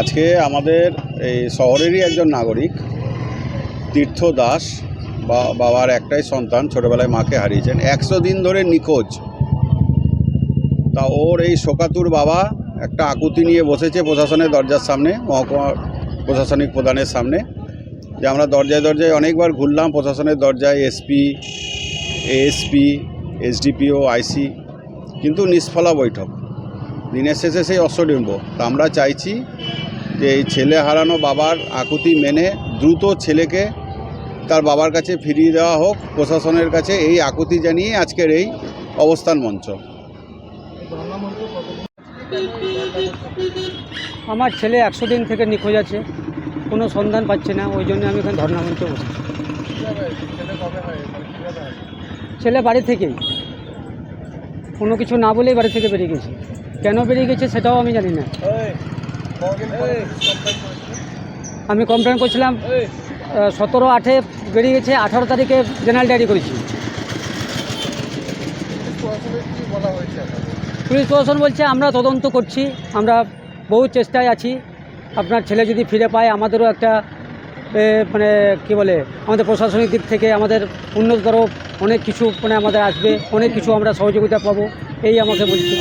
আজকে আমাদের এই শহরেরই একজন নাগরিক, তীর্থ দাস, বা বাবার একটাই সন্তান, ছোটবেলায় মাকে হারিয়েছেন। একশো দিন ধরে নিখোঁজ। তা ওর এই শোকাতুর বাবা একটা আকুতি নিয়ে বসেছে প্রশাসনের দরজার সামনে, মহকুমা প্রশাসনিক প্রধানের সামনে, যে আমরা দরজায় দরজায় অনেকবার ঘুরলাম, প্রশাসনের দরজায় এসপি, এএসপি, এসডিপিও, আইসি, কিন্তু নিষ্ফলা বৈঠক। দিনের শেষে সেই অশ্বডিম্ব তা আমরা চাইছি যে এই ছেলে হারানো বাবার আকুতি মেনে দ্রুত ছেলেকে তার বাবার কাছে ফিরিয়ে দেওয়া হোক, প্রশাসনের কাছে এই আকুতি জানিয়ে আজকের এই অবস্থান মঞ্চ। আমার ছেলে একশো দিন থেকে নিখোঁজ আছে, কোনো সন্ধান পাচ্ছে না, ওই জন্য আমি এখানে ধর্ণা মঞ্চে বসেছি ছেলে বাড়ি থেকেই, কোনো কিছু না বলেই বাড়ি থেকে বেরিয়ে গেছে। কেন বেরিয়ে গেছে সেটাও আমি জানি না। আমি কমপ্লেন করছিলাম সতেরো আটে বেরিয়ে গেছে, আঠারো তারিখে জেনারেল ডায়েরি করেছি। পুলিশ প্রশাসন বলছে আমরা তদন্ত করছি আমরা বহু চেষ্টায় আছি। আপনার ছেলে যদি ফিরে পায় আমাদেরও একটা মানে কি বলে আমাদের প্রশাসনিক দিক থেকে আমাদের উন্নততর অনেক কিছু মানে আমাদের আসবে অনেক কিছু আমরা সহযোগিতা পাবো এই আমাকে বলছে।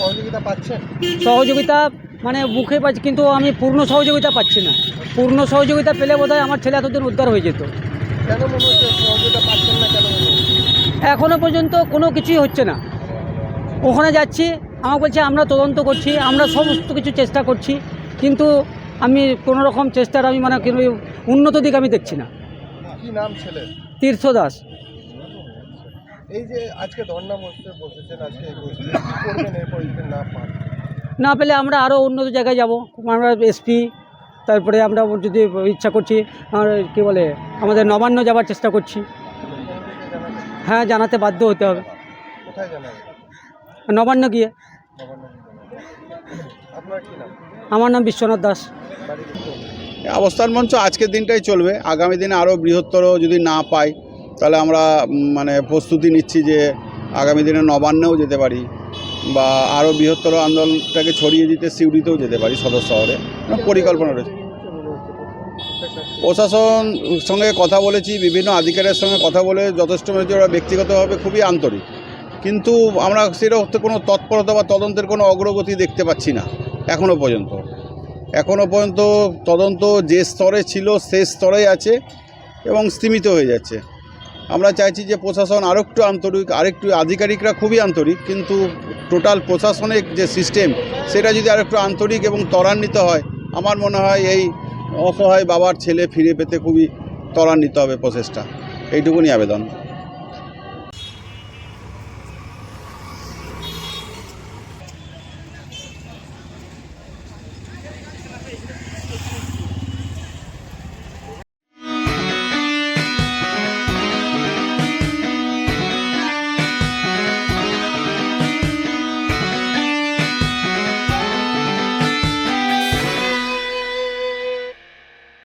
সহযোগিতা পাচ্ছেন? সহযোগিতা মানে মুখে পাচ্ছি কিন্তু আমি পূর্ণ সহযোগিতা পাচ্ছি না। পূর্ণ সহযোগিতা পেলে বোধহয় আমার ছেলে এতদিন উদ্ধার হয়ে যেত। কেন মনে হচ্ছে সহযোগিতা পাচ্ছেন না কেন এখনও পর্যন্ত কোনো কিছুই হচ্ছে না। ওখানে যাচ্ছি আমাকে বলছে আমরা তদন্ত করছি আমরা সমস্ত কিছু চেষ্টা করছি কিন্তু আমি কোনো রকম চেষ্টার আমি মানে কিন্তু উন্নত দিক আমি দেখছি না। কি নাম ছেলে? তীর্থ দাস। এই যে আজকে ধর্ণা বসতে বসেছেন কি না পান? না পেলে আমরা আরও উন্নত জায়গায় যাব আমরা এসপি তারপরে আমরা যদি ইচ্ছা করছি আর কী বলে আমাদের নবান্ন যাবার চেষ্টা করছি। হ্যাঁ জানাতে বাধ্য হতে হবে। কোথায় জানাবেন? নবান্ন গিয়ে। নবান্ন জানাবেন। আপনার কি নাম? আমার নাম বিশ্বনাথ দাস। অবস্থান মঞ্চ আজকের দিনটাই চলবে। আগামী দিনে আরও বৃহত্তর যদি না পাই তাহলে আমরা মানে প্রস্তুতি নিচ্ছি যে আগামী দিনে নবান্নেও যেতে পারি বা আরও বৃহত্তর আন্দোলনটাকে ছড়িয়ে দিতে সিউড়িতেও যেতে পারি সদর শহরে। পরিকল্পনা রয়েছে? প্রশাসন সঙ্গে কথা বলেছি বিভিন্ন আধিকারের সঙ্গে কথা বলে যথেষ্ট হয়েছে। ওরা ব্যক্তিগতভাবে খুবই আন্তরিক। কিন্তু আমরা সেরকম কোনো তৎপরতা বা তদন্তের কোনো অগ্রগতি দেখতে পাচ্ছি না এখনও পর্যন্ত। এখনও পর্যন্ত তদন্ত যে স্তরে ছিল সে স্তরেই আছে এবং স্তীমিত হয়ে যাচ্ছে। আমরা চাইছি যে প্রশাসন আরও একটু আন্তরিক, আরেকটু আধিকারিকরা খুবই আন্তরিক, কিন্তু টোটাল প্রশাসনিক যে সিস্টেম, সেটা যদি আরেকটু আন্তরিক এবং ত্বরান্বিত হয়, আমার মনে হয় এই অসহায় বাবার ছেলে ফিরে পেতে খুবই ত্বরান্বিত হবে প্রসেসটা এইটুকুনি আবেদন।